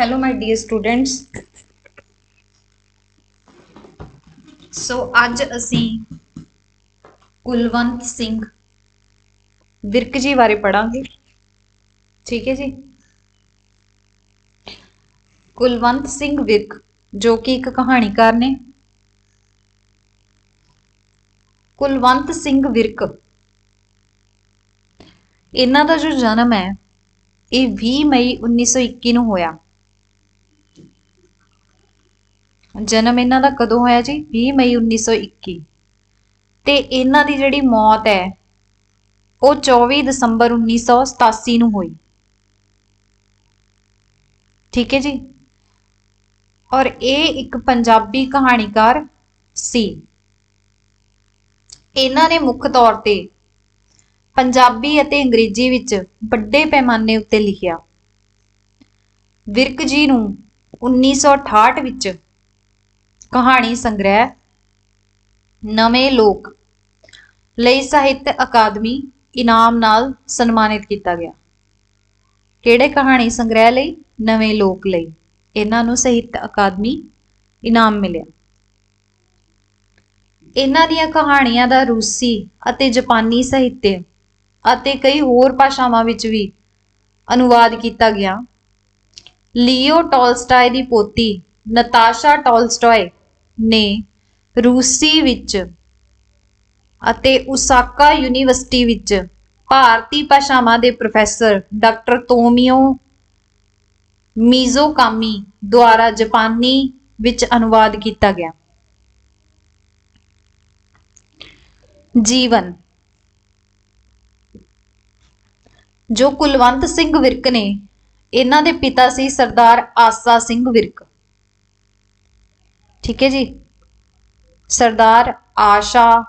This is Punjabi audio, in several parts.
Hello, my dear students. ਸੋ ਅੱਜ ਅਸੀਂ ਕੁਲਵੰਤ ਸਿੰਘ ਵਿਰਕ ਜੀ ਬਾਰੇ ਪੜਾਂਗੇ ਠੀਕ ਹੈ ਜੀ? ਕੁਲਵੰਤ ਸਿੰਘ ਵਿਰਕ ਜੋ ਕਿ ਇੱਕ ਕਹਾਣੀਕਾਰ ਨੇ। ਕੁਲਵੰਤ ਸਿੰਘ ਵਿਰਕ। ਇਹਨਾਂ ਦਾ ਜੋ ਜਨਮ ਹੈ ਇਹ 20 ਮਈ 1921 ਨੂੰ ਹੋਇਆ। ਜਨਮ ਇਹਨਾਂ ਦਾ ਕਦੋਂ ਹੋਇਆ ਜੀ? 20 ਮਈ 1921 ਤੇ ਇਹਨਾਂ ਦੀ ਜਿਹੜੀ ਮੌਤ ਹੈ, ਉਹ 24 ਦਸੰਬਰ 1987 ਨੂੰ ਹੋਈ। ਠੀਕ ਹੈ ਜੀ? ਔਰ ਇਹ ਇੱਕ ਪੰਜਾਬੀ ਕਹਾਣੀਕਾਰ ਸੀ। ਇਹਨਾਂ ਨੇ ਮੁੱਖ ਤੌਰ ਤੇ ਪੰਜਾਬੀ ਅਤੇ ਅੰਗਰੇਜ਼ੀ ਵਿੱਚ ਵੱਡੇ ਪੈਮਾਨੇ ਉੱਤੇ ਲਿਖਿਆ। ਵਿਰਕ ਜੀ ਨੂੰ 1968 ਵਿੱਚ ਕਹਾਣੀ ਸੰਗ੍ਰਹਿ, ਨਵੇਂ ਲੋਕ ਲਈ ਸਾਹਿਤ ਅਕਾਦਮੀ ਇਨਾਮ ਨਾਲ ਸਨਮਾਨਿਤ ਕੀਤਾ ਗਿਆ। ਕਿਹੜੇ ਕਹਾਣੀ ਸੰਗ੍ਰਹਿ ਲਈ? ਨਵੇਂ ਲੋਕ ਲਈ। ਇਹਨਾਂ ਨੂੰ ਸਾਹਿਤ ਅਕਾਦਮੀ ਇਨਾਮ ਮਿਲਿਆ। ਇਹਨਾਂ ਦੀਆਂ ਕਹਾਣੀਆਂ ਦਾ ਰੂਸੀ ਅਤੇ ਜਾਪਾਨੀ ਸਾਹਿਤ ਅਤੇ ਕਈ ਹੋਰ ਭਾਸ਼ਾਵਾਂ ਵਿੱਚ ਵੀ ਅਨੁਵਾਦ ਕੀਤਾ ਗਿਆ। ਲੀਓ ਟੋਲਸਟਾਏ ਦੀ ਪੋਤੀ ਨਤਾਸ਼ਾ ਟੋਲਸਟਾਏ ਨੇ ਰੂਸੀ ਵਿੱਚ ਅਤੇ ਉਸਾਕਾ ਯੂਨੀਵਰਸਿਟੀ ਵਿੱਚ ਭਾਰਤੀ ਭਾਸ਼ਾਵਾਂ ਦੇ ਪ੍ਰੋਫੈਸਰ ਡਾਕਟਰ ਤੋਮੀਓ ਮੀਜ਼ੋਕਾਮੀ ਦੁਆਰਾ ਜਾਪਾਨੀ ਵਿੱਚ ਅਨੁਵਾਦ ਕੀਤਾ ਗਿਆ। ਜੀਵਨ। ਜੋ ਕੁਲਵੰਤ ਸਿੰਘ ਵਿਰਕ ਨੇ, ਇਹਨਾਂ ਦੇ ਪਿਤਾ ਸੀ ਸਰਦਾਰ ਆਸਾ ਸਿੰਘ ਵਿਰਕ। ਠੀਕ ਹੈ ਜੀ? ਸਰਦਾਰ ਆਸ਼ਾ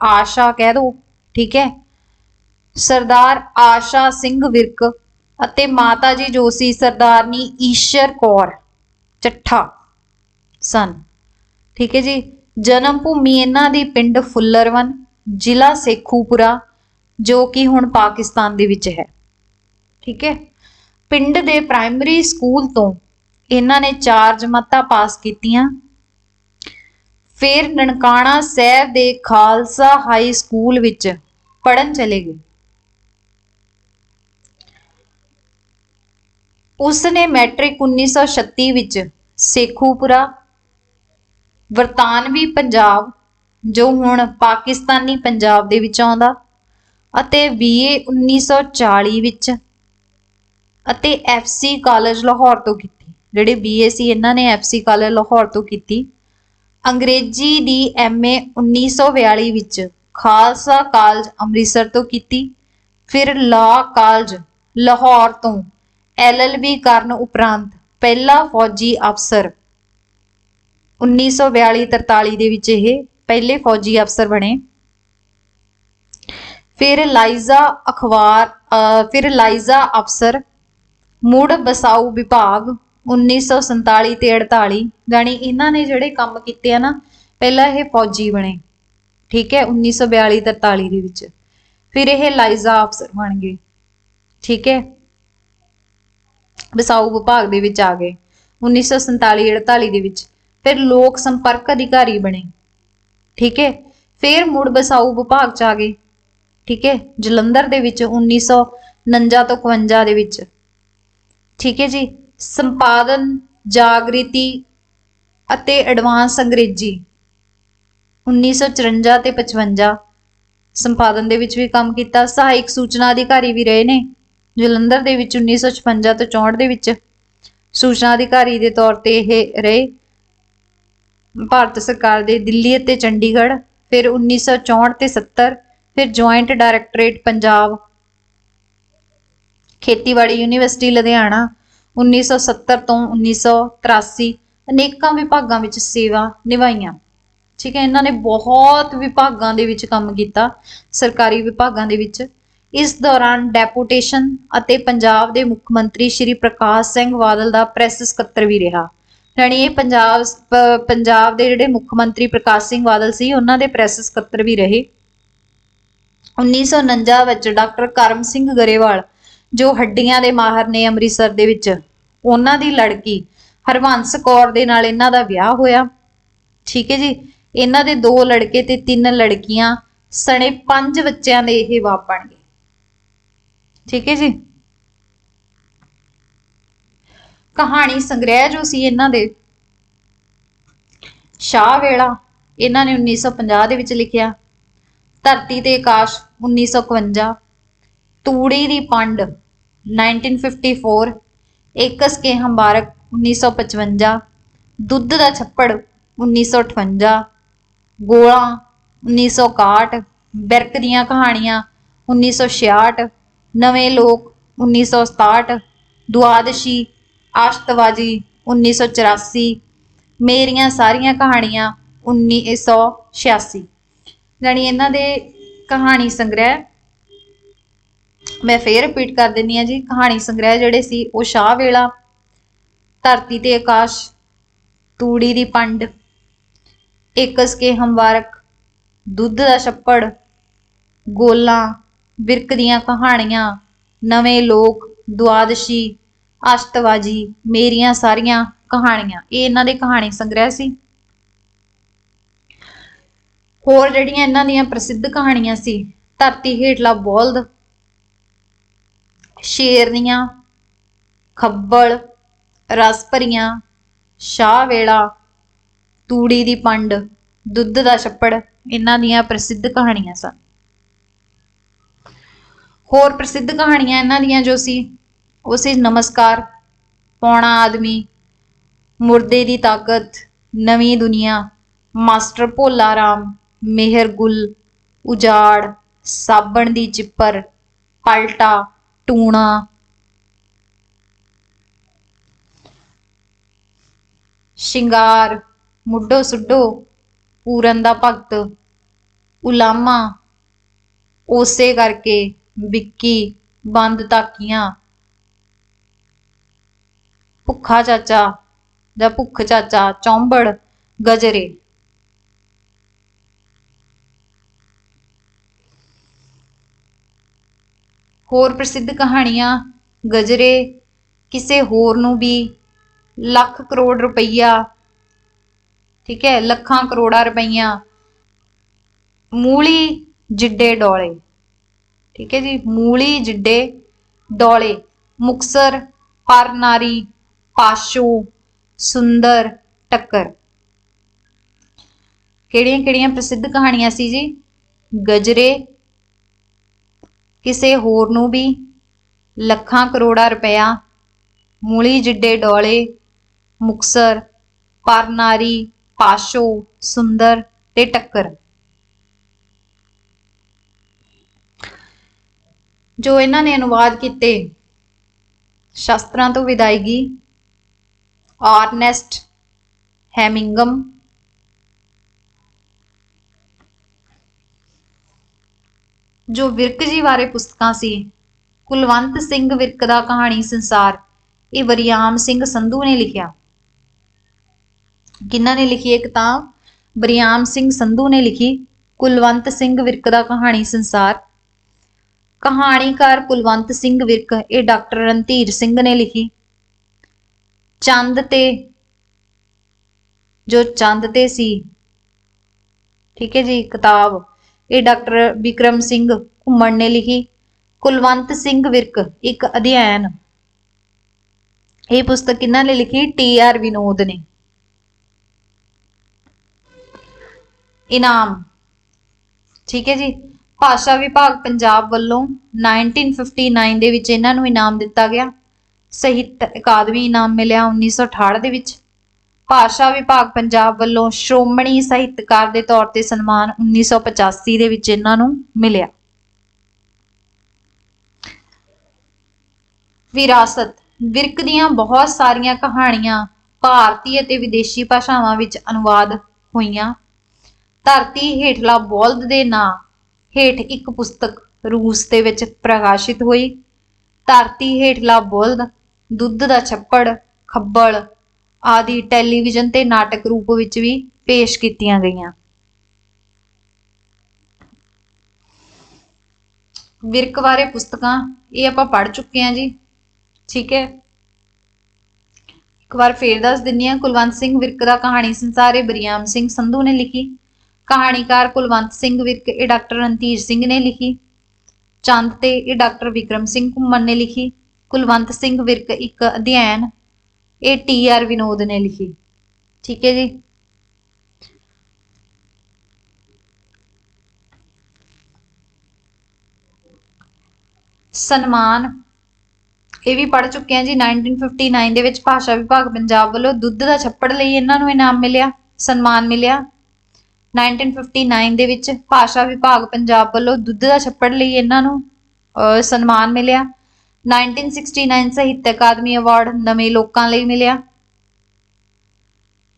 ਆਸ਼ਾ ਕਹਿ ਦੋ, ਠੀਕ ਹੈ? ਸਰਦਾਰ ਆਸ਼ਾ ਸਿੰਘ ਵਿਰਕ ਅਤੇ ਮਾਤਾ ਜੀ ਜੋਸ਼ੀ ਸਰਦਾਰਨੀ ਈਸ਼ਰ ਕੌਰ ਚੱਠਾ ਸਨ। ਠੀਕ ਹੈ ਜੀ? ਜਨਮ ਭੂਮੀ ਇਹਨਾਂ ਦੀ ਪਿੰਡ ਫੁੱਲਰਵਨ, ਜ਼ਿਲ੍ਹਾ ਸੇਖੂਪੁਰਾ, ਜੋ ਕਿ ਹੁਣ ਪਾਕਿਸਤਾਨ ਦੇ ਵਿੱਚ ਹੈ। ਠੀਕ ਹੈ? ਪਿੰਡ ਦੇ ਪ੍ਰਾਇਮਰੀ ਸਕੂਲ ਤੋਂ ਇਹਨਾਂ ਨੇ ਚਾਰ ਜਮਾਤਾਂ ਪਾਸ ਕੀਤੀਆਂ। ਫਿਰ ਨਨਕਾਣਾ ਸਾਹਿਬ ਦੇ ਖਾਲਸਾ ਹਾਈ ਸਕੂਲ ਵਿੱਚ ਪੜਨ ਚਲੇ ਗਏ। ਉਸ ਨੇ ਮੈਟ੍ਰਿਕ 1936 ਵਿੱਚ ਸੇਖੂਪੁਰਾ, ਵਰਤਾਨਵੀ ਪੰਜਾਬ, ਜੋ ਹੁਣ ਪਾਕਿਸਤਾਨੀ ਪੰਜਾਬ ਦੇ ਵਿੱਚ ਆਉਂਦਾ, ਅਤੇ BA 1940 ਵਿੱਚ ਅਤੇ FC ਕਾਲਜ ਲਾਹੌਰ ਤੋਂ ਕੀਤੀ। ਜਿਹੜੇ BA ਸੀ, ਇਹਨਾਂ ਨੇ FC ਕਾਲਜ ਲਾਹੌਰ ਤੋਂ ਕੀਤੀ। ਅੰਗਰੇਜ਼ੀ ਦੀ MA 1942 ਵਿੱਚ ਖਾਲਸਾ ਕਾਲਜ ਅੰਮ੍ਰਿਤਸਰ ਤੋਂ ਕੀਤੀ। ਫਿਰ ਲਾਅ ਕਾਲਜ ਲਾਹੌਰ ਤੋਂ LLB ਕਰਨ ਉਪਰੰਤ ਪਹਿਲਾ ਫੌਜੀ ਅਫਸਰ 1942-43 ਦੇ ਵਿੱਚ ਇਹ ਪਹਿਲੇ ਫੌਜੀ ਅਫਸਰ ਬਣੇ। ਫਿਰ ਲਾਈਜ਼ਾ ਅਖਬਾਰ ਫਿਰ ਲਾਈਜ਼ਾ ਅਫਸਰ ਮੁੜ ਬਸਾਊ ਵਿਭਾਗ 1947 ਤੇ 48 ਯਾਨੀ ਇਹਨਾਂ ਨੇ ਜਿਹੜੇ ਕੰਮ ਕੀਤੇ ਆ ਨਾ, ਪਹਿਲਾਂ ਇਹ ਫੌਜੀ ਬਣੇ, ਠੀਕ ਹੈ 1942 43 ਦੇ ਵਿੱਚ। ਫਿਰ ਇਹ ਲਾਈਜ਼ਾ ਅਫਸਰ ਬਣ ਗਏ, ਠੀਕ ਹੈ। ਬਸਾਊ ਵਿਭਾਗ ਦੇ ਵਿੱਚ ਆ ਗਏ 1947 48 ਦੇ ਵਿੱਚ। ਫਿਰ ਲੋਕ ਸੰਪਰਕ ਅਧਿਕਾਰੀ ਬਣੇ, ਠੀਕ ਹੈ। ਫਿਰ ਮੁੜ ਬਸਾਊ ਵਿਭਾਗ ਚ ਆ ਗਏ, ਠੀਕ ਹੈ। ਜਲੰਧਰ ਦੇ ਵਿੱਚ 1949 ਤੋਂ 51 ਦੇ ਵਿੱਚ, ਠੀਕ ਹੈ ਜੀ। ਸੰਪਾਦਨ, ਜਾਗ੍ਰਿਤੀ ਅਤੇ ਐਡਵਾਂਸ ਅੰਗਰੇਜ਼ੀ। 1954 ਤੇ 55 ਸੰਪਾਦਨ ਦੇ ਵਿੱਚ ਵੀ ਕੰਮ ਕੀਤਾ। ਸਹਾਇਕ ਸੂਚਨਾ ਅਧਿਕਾਰੀ ਵੀ ਰਹੇ ਨੇ। ਜਲੰਧਰ ਦੇ ਵਿੱਚ 1956 ਤੋਂ 64 ਦੇ ਵਿੱਚ ਸੂਚਨਾ ਅਧਿਕਾਰੀ ਦੇ ਤੌਰ ਤੇ ਇਹ ਰਹੇ। ਭਾਰਤ ਸਰਕਾਰ ਦੇ ਦਿੱਲੀ ਅਤੇ ਚੰਡੀਗੜ੍ਹ, ਫਿਰ 1964 ਤੇ 70 ਫਿਰ ਜੁਆਇੰਟ ਡਾਇਰੈਕਟੋਰੇਟ ਪੰਜਾਬ, ਖੇਤੀਬਾੜੀ ਯੂਨੀਵਰਸਿਟੀ ਲੁਧਿਆਣਾ 1970 ਤੋਂ 1983 ਅਨੇਕਾਂ ਵਿਭਾਗਾਂ ਵਿੱਚ ਸੇਵਾ ਨਿਭਾਈਆਂ। ਠੀਕ ਹੈ, ਇਹਨਾਂ ਨੇ ਬਹੁਤ ਵਿਭਾਗਾਂ ਦੇ ਵਿੱਚ ਕੰਮ ਕੀਤਾ, ਸਰਕਾਰੀ ਵਿਭਾਗਾਂ ਦੇ ਵਿੱਚ। ਇਸ ਦੌਰਾਨ ਡੈਪੂਟੇਸ਼ਨ ਅਤੇ ਪੰਜਾਬ ਦੇ ਮੁੱਖ ਮੰਤਰੀ ਸ਼੍ਰੀ ਪ੍ਰਕਾਸ਼ ਸਿੰਘ ਬਾਦਲ ਦਾ ਪ੍ਰੈਸ ਸਕੱਤਰ ਵੀ ਰਿਹਾ। ਯਾਨੀ ਇਹ ਪੰਜਾਬ ਪੰਜਾਬ ਦੇ ਜਿਹੜੇ ਮੁੱਖ ਮੰਤਰੀ ਪ੍ਰਕਾਸ਼ ਸਿੰਘ ਬਾਦਲ ਸੀ, ਉਹਨਾਂ ਦੇ ਪ੍ਰੈਸ ਸਕੱਤਰ ਵੀ ਰਹੇ। 1949 ਵਿੱਚ ਡਾਕਟਰ ਕਰਮ ਸਿੰਘ ਗਰੇਵਾਲ ਜੋ ਹੱਡੀਆਂ ਦੇ ਮਾਹਰ ਨੇ ਅੰਮ੍ਰਿਤਸਰ ਦੇ ਵਿੱਚ, ਉਹਨਾਂ ਦੀ ਲੜਕੀ ਹਰਵੰਸ ਕੌਰ ਦੇ ਨਾਲ ਇਹਨਾਂ ਦਾ ਵਿਆਹ ਹੋਇਆ। ਠੀਕ ਹੈ ਜੀ? ਇਹਨਾਂ ਦੇ ਦੋ ਲੜਕੇ ਤੇ ਤਿੰਨ ਲੜਕੀਆਂ, ਸਣੇ ਪੰਜ ਬੱਚਿਆਂ ਦੇ ਇਹ ਬਾਪ ਬਣ ਗਏ। ਠੀਕ ਹੈ ਜੀ? ਕਹਾਣੀ ਸੰਗ੍ਰਹਿ ਜੋ ਸੀ ਇਹਨਾਂ ਦੇ, ਸ਼ਾਹ ਵੇਲਾ ਇਹਨਾਂ ਨੇ 1950 ਦੇ ਵਿੱਚ ਲਿਖਿਆ। ਧਰਤੀ ਤੇ ਆਕਾਸ਼ 1951 ਤੂੜੀ ਦੀ ਪੰਡ 1954 ਏਕਸ ਕੇ ਹੰਬਾਰਕ 1955 ਦੁੱਧ ਦਾ ਛੱਪੜ 1958 ਗੋਲਾ 1961 ਬਿਰਕ ਦੀਆਂ ਕਹਾਣੀਆਂ 1966 ਨਵੇਂ ਲੋਕ 1967 ਦੁਆਦਸ਼ੀ, ਆਸ਼ਤਵਾਜੀ 1984 ਮੇਰੀਆਂ ਸਾਰੀਆਂ ਕਹਾਣੀਆਂ 1986 ਜਾਣੀ ਇਹਨਾਂ ਦੇ ਕਹਾਣੀ ਸੰਗ੍ਰਹਿ ਮੈਂ ਫੇਰ ਰਿਪੀਟ ਕਰ ਦਿੰਨੀ ਆ ਜੀ, ਕਹਾਣੀ ਸੰਗ੍ਰਹਿ ਜਿਹੜੇ ਸੀ, ਉਹ ਸ਼ਾਹ ਵੇਲਾ, ਧਰਤੀ ਤੇ ਆਕਾਸ਼, ਤੂੜੀ ਦੀ ਪੰਡ ਇਕਸ ਕੇ ਹੰਵਾਰਕ ਦੁੱਧ ਦਾ ਛੱਪੜ, ਗੋਲਾਂ ਵਿਰਕ ਦੀਆਂ ਕਹਾਣੀਆਂ, ਨਵੇਂ ਲੋਕ, ਦੁਆਦਸ਼ੀ ਅਸ਼ਤਵਾਜੀ ਮੇਰੀਆਂ ਸਾਰੀਆਂ ਕਹਾਣੀਆਂ। ਇਹ ਇਹਨਾਂ ਦੇ ਕਹਾਣੀ ਸੰਗ੍ਰਹਿ ਸੀ। ਹੋਰ ਜਿਹੜੀਆਂ ਇਹਨਾਂ ਦੀਆਂ ਪ੍ਰਸਿੱਧ ਕਹਾਣੀਆਂ ਸੀ, ਧਰਤੀ ਹੇਠਲਾ ਬੋਲਦ ਸ਼ੇਰਨੀਆਂ, ਖੱਬਲ, ਰਸ ਭਰੀਆਂ, ਸ਼ਾਹ ਵੇਲਾ, ਤੂੜੀ ਦੀ ਪੰਡ, ਦੁੱਧ ਦਾ ਛੱਪੜ, ਇਹਨਾਂ ਦੀਆਂ ਪ੍ਰਸਿੱਧ ਕਹਾਣੀਆਂ ਸਨ। ਹੋਰ ਪ੍ਰਸਿੱਧ ਕਹਾਣੀਆਂ ਇਹਨਾਂ ਦੀਆਂ ਜੋ ਸੀ, ਉਹ ਸੀ ਨਮਸਕਾਰ, ਪੌਣਾ ਆਦਮੀ, ਮੁਰਦੇ ਦੀ ਤਾਕਤ, ਨਵੀਂ ਦੁਨੀਆ, ਮਾਸਟਰ ਭੋਲਾ ਰਾਮ ਮਿਹਰ ਗੁਲ, ਉਜਾੜ, ਸਾਬਣ ਦੀ ਚਿੱਪਰ, ਪਲਟਾ ਟੂਣਾ। ਸ਼ਿੰਗਾਰ, ਮੁੱਢੋ ਸੁੱਢੋ, ਪੂਰਨ ਦਾ ਭਗਤ, ਉਲਾਮਾ, ਉਸੇ ਕਰਕੇ ਵਿੱਕੀ, ਬੰਦ ਤਾਕੀਆਂ। ਭੁੱਖਾ ਚਾਚਾ ਜਾਂ ਭੁੱਖ ਚਾਚਾ, ਚੌਂਬੜ, ਗਜਰੇ। ਹੋਰ ਪ੍ਰਸਿੱਧ ਕਹਾਣੀਆਂ, ਗਜਰੇ, ਕਿਸੇ ਹੋਰ ਨੂੰ ਵੀ ਲੱਖ ਕਰੋੜ ਰੁਪਈਆ, ਠੀਕ ਹੈ, ਲੱਖਾਂ ਕਰੋੜਾਂ ਰੁਪਈਆ, ਮੂਲੀ ਜਿੱਡੇ ਡੋਲੇ, ਠੀਕ ਹੈ ਜੀ, ਮੂਲੀ ਜਿੱਡੇ ਡੋਲੇ, ਮੁਕਸਰ ਪਰ ਨਾਰੀ ਪਾਸ਼ੋ, ਸੁੰਦਰ, ਟੱਕਰ। ਕਿਹੜੀਆਂ ਕਿਹੜੀਆਂ ਪ੍ਰਸਿੱਧ ਕਹਾਣੀਆਂ ਸੀ ਜੀ? ਗਜਰੇ ਕਿਸੇ ਹੋਰ ਨੂੰ ਵੀ ਲੱਖਾਂ ਕਰੋੜਾਂ ਰੁਪਇਆ, ਮੂਲੀ ਜਿੱਡੇ ਡੋਲੇ, ਮੁਕਸਰ, ਪਰਨਾਰੀ, ਪਾਸ਼ੋ, ਸੁੰਦਰ ਤੇ ਟੱਕਰ। ਜੋ ਇਹਨਾਂ ਨੇ ਅਨੁਵਾਦ ਕੀਤੇ, ਸ਼ਾਸਤਰਾਂ ਤੋਂ ਵਿਦਾਇਗੀ, ਆਰਨੈਸਟ, ਹੈਮਿੰਗਮ ਜੋ ਵਿਰਕ ਜੀ ਬਾਰੇ ਪੁਸਤਕਾਂ ਸੀ। ਕੁਲਵੰਤ ਸਿੰਘ ਵਿਰਕ ਦਾ ਕਹਾਣੀ ਸੰਸਾਰ, ਇਹ ਵਰਿਆਮ ਸਿੰਘ ਸੰਧੂ ਨੇ ਲਿਖਿਆ। ਕਿਹਨਾਂ ਨੇ ਲਿਖੀ ਇੱਕ ਤਾਂ ਵਰਿਆਮ ਸਿੰਘ ਸੰਧੂ ਨੇ ਲਿਖੀ ਕੁਲਵੰਤ ਸਿੰਘ ਵਿਰਕ ਦਾ ਕਹਾਣੀ ਸੰਸਾਰ। ਕਹਾਣੀਕਾਰ ਕੁਲਵੰਤ ਸਿੰਘ ਵਿਰਕ, ਇਹ ਡਾਕਟਰ ਰਣਧੀਰ ਸਿੰਘ ਨੇ ਲਿਖੀ। ਚੰਦ ਤੇ, ਜੋ ਚੰਦ ਤੇ ਸੀ, ਠੀਕ ਹੈ ਜੀ, ਕਿਤਾਬ। ਇਹ ਡਾਕਟਰ ਵਿਕਰਮ ਸਿੰਘ ਘੁੰਮਣ ਨੇ ਲਿਖੀ, ਕੁਲਵੰਤ ਸਿੰਘ ਵਿਰਕ, ਇੱਕ ਅਧਿਐਨ। ਇਹ ਪੁਸਤਕ ਕਿਹਨਾਂ ਨੇ ਲਿਖੀ? ਟੀ ਆਰ ਵਿਨੋਦ ਨੇ। ਇਨਾਮ। ਠੀਕ ਹੈ ਜੀ। ਭਾਸ਼ਾ ਵਿਭਾਗ ਪੰਜਾਬ ਵੱਲੋਂ 1959 ਦੇ ਵਿੱਚ ਇਹਨਾਂ ਨੂੰ ਇਨਾਮ ਦਿੱਤਾ ਗਿਆ। ਸਾਹਿਤ ਅਕਾਦਮੀ ਇਨਾਮ ਮਿਲਿਆ 1968 ਦੇ ਵਿੱਚ। ਭਾਸ਼ਾ ਵਿਭਾਗ ਪੰਜਾਬ ਵੱਲੋਂ ਸ਼੍ਰੋਮਣੀ ਸਾਹਿਤਕਾਰ ਦੇ ਤੌਰ ਤੇ ਸਨਮਾਨ 1985 ਦੇ ਵਿੱਚ ਇਹਨਾਂ ਨੂੰ ਮਿਲਿਆ। ਵਿਰਾਸਤ, ਵਿਰਕ ਦੀਆਂ ਬਹੁਤ ਸਾਰੀਆਂ ਕਹਾਣੀਆਂ ਭਾਰਤੀ ਅਤੇ ਵਿਦੇਸ਼ੀ ਭਾਸ਼ਾਵਾਂ ਵਿੱਚ ਅਨੁਵਾਦ ਹੋਈਆਂ। ਧਰਤੀ ਹੇਠਲਾ ਬੋਲਦ ਦੇ ਨਾਂ ਹੇਠ ਇੱਕ ਪੁਸਤਕ ਰੂਸ ਦੇ ਵਿੱਚ ਪ੍ਰਕਾਸ਼ਿਤ ਹੋਈ। ਧਰਤੀ ਹੇਠਲਾ ਬੋਲਦ, ਦੁੱਧ ਦਾ ਛੱਪੜ, ਖੱਬਲ ਆਦਿ ਟੈਲੀਵਿਜ਼ਨ ਤੇ ਨਾਟਕ ਰੂਪ ਵਿੱਚ ਵੀ ਪੇਸ਼ ਕੀਤੀਆਂ ਗਈਆਂ। ਵਿਰਕ ਬਾਰੇ ਪੁਸਤਕਾਂ, ਇਹ ਆਪਾਂ ਪੜ੍ਹ ਚੁੱਕੇ ਹਾਂ ਜੀ। ਠੀਕ ਹੈ। ਇੱਕ ਵਾਰ ਫੇਰ ਦੱਸ ਦਿੰਨੀ ਆ ਕੁਲਵੰਤ ਸਿੰਘ ਵਿਰਕ ਦਾ ਕਹਾਣੀ ਸੰਸਾਰੇ ਇਹ ਬਰੀਆਮ ਸਿੰਘ ਸੰਧੂ ਨੇ ਲਿਖੀ। ਕਹਾਣੀਕਾਰ ਕੁਲਵੰਤ ਸਿੰਘ ਵਿਰਕ, ਇਹ ਡਾਕਟਰ ਰਣਧੀਰ ਸਿੰਘ ਨੇ ਲਿਖੀ। ਚੰਦ ਤੇ ਇਹ ਡਾਕਟਰ ਵਿਕਰਮ ਸਿੰਘ ਘੁੰਮਣ ਨੇ ਲਿਖੀ। ਕੁਲਵੰਤ ਸਿੰਘ ਵਿਰਕ ਇੱਕ ਅਧਿਐਨ ਇਹ ਟੀ ਆਰ ਵਿਨੋਦ ਨੇ ਲਿਖੀ। ਠੀਕ ਹੈ ਜੀ? ਸਨਮਾਨ। ਇਹ ਵੀ ਪੜ ਚੁੱਕੇ ਹਾਂ ਜੀ 1959 ਦੇ ਵਿੱਚ ਭਾਸ਼ਾ ਵਿਭਾਗ ਪੰਜਾਬ ਵੱਲੋਂ ਦੁੱਧ ਦਾ ਛੱਪੜ ਲਈ ਇਹਨਾਂ ਨੂੰ ਇਨਾਮ ਮਿਲਿਆ, ਸਨਮਾਨ ਮਿਲਿਆ। 1959 ਦੇ ਵਿੱਚ ਭਾਸ਼ਾ ਵਿਭਾਗ ਪੰਜਾਬ ਵੱਲੋਂ ਦੁੱਧ ਦਾ ਛੱਪੜ ਲਈ ਇਹਨਾਂ ਨੂੰ ਸਨਮਾਨ ਮਿਲਿਆ। 1969 ਸਾਹਿਤ ਅਕਾਦਮੀ ਅਵਾਰਡ ਨਵੇਂ ਲੋਕਾਂ ਲਈ ਮਿਲਿਆ।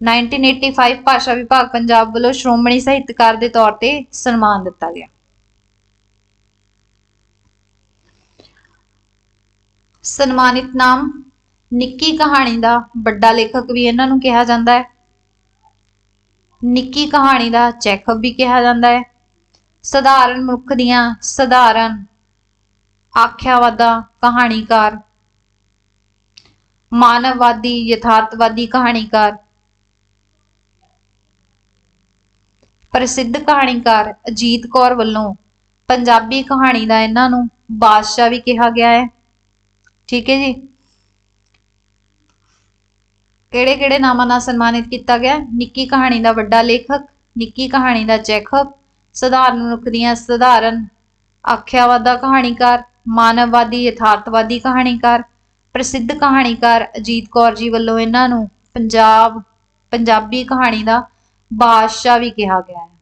1985 ਭਾਸ਼ਾ ਵਿਭਾਗ ਪੰਜਾਬ ਵੱਲੋਂ ਸ਼੍ਰੋਮਣੀ ਸਾਹਿਤਕਾਰ ਦੇ ਤੌਰ ਤੇ ਸਨਮਾਨ ਦਿੱਤਾ ਗਿਆ। ਸਨਮਾਨਿਤ ਨਾਮ ਨਿੱਕੀ ਕਹਾਣੀ ਦਾ ਵੱਡਾ ਲੇਖਕ ਵੀ ਇਹਨਾਂ ਨੂੰ ਕਿਹਾ ਜਾਂਦਾ ਹੈ। ਨਿੱਕੀ ਕਹਾਣੀ ਦਾ ਚੈਕਅਪ ਵੀ ਕਿਹਾ ਜਾਂਦਾ ਹੈ। ਸਧਾਰਨ ਮਨੁੱਖ ਦੀਆਂ ਸਧਾਰਨ ਆਖਿਆਵਾਦਾ, ਕਹਾਣੀਕਾਰ, ਮਾਨਵਵਾਦੀ, ਯਥਾਰਥਵਾਦੀ ਕਹਾਣੀਕਾਰ, ਪ੍ਰਸਿੱਧ ਕਹਾਣੀਕਾਰ ਅਜੀਤ ਕੌਰ ਵੱਲੋਂ ਪੰਜਾਬੀ ਕਹਾਣੀ ਦਾ ਇਹਨਾਂ ਨੂੰ ਬਾਦਸ਼ਾਹ ਵੀ ਕਿਹਾ ਗਿਆ ਹੈ। ਠੀਕ ਹੈ ਜੀ? ਕਿਹੜੇ ਕਿਹੜੇ ਨਾਮਾਂ ਨਾਲ ਸਨਮਾਨਿਤ ਕੀਤਾ ਗਿਆ? ਨਿੱਕੀ ਕਹਾਣੀ ਦਾ ਵੱਡਾ ਲੇਖਕ, ਨਿੱਕੀ ਕਹਾਣੀ ਦਾ ਚੈਖਵ ਸਧਾਰਨ ਮਨੁੱਖ ਦੀਆਂ ਸਧਾਰਨ ਆਖਿਆਵਾਦਾ ਕਹਾਣੀਕਾਰ ਮਾਨਵਵਾਦੀ, ਯਥਾਰਥਵਾਦੀ ਕਹਾਣੀਕਾਰ ਪ੍ਰਸਿੱਧ ਕਹਾਣੀਕਾਰ ਅਜੀਤ ਕੌਰ ਜੀ ਵੱਲੋਂ ਇਹਨਾਂ ਨੂੰ ਪੰਜਾਬ, ਪੰਜਾਬੀ ਕਹਾਣੀ ਦਾ ਬਾਦਸ਼ਾਹ ਵੀ ਕਿਹਾ ਗਿਆ ਹੈ।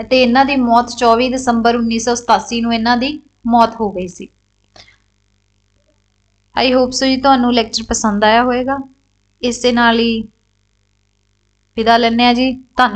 ਅਤੇ ਇਹਨਾਂ ਦੀ ਮੌਤ 24 ਦਸੰਬਰ 1987 ਨੂੰ ਇਹਨਾਂ ਦੀ ਮੌਤ ਹੋ ਗਈ ਸੀ। ਆਈ ਹੋਪ ਸੋ ਜੀ ਤੁਹਾਨੂੰ ਲੈਕਚਰ ਪਸੰਦ ਆਇਆ ਹੋਵੇਗਾ। ਇਸ ਦੇ ਨਾਲ ਹੀ ਵਿਦਾ ਲੈਂਦੇ ਆ ਜੀ। ਧੰਨਵਾਦ।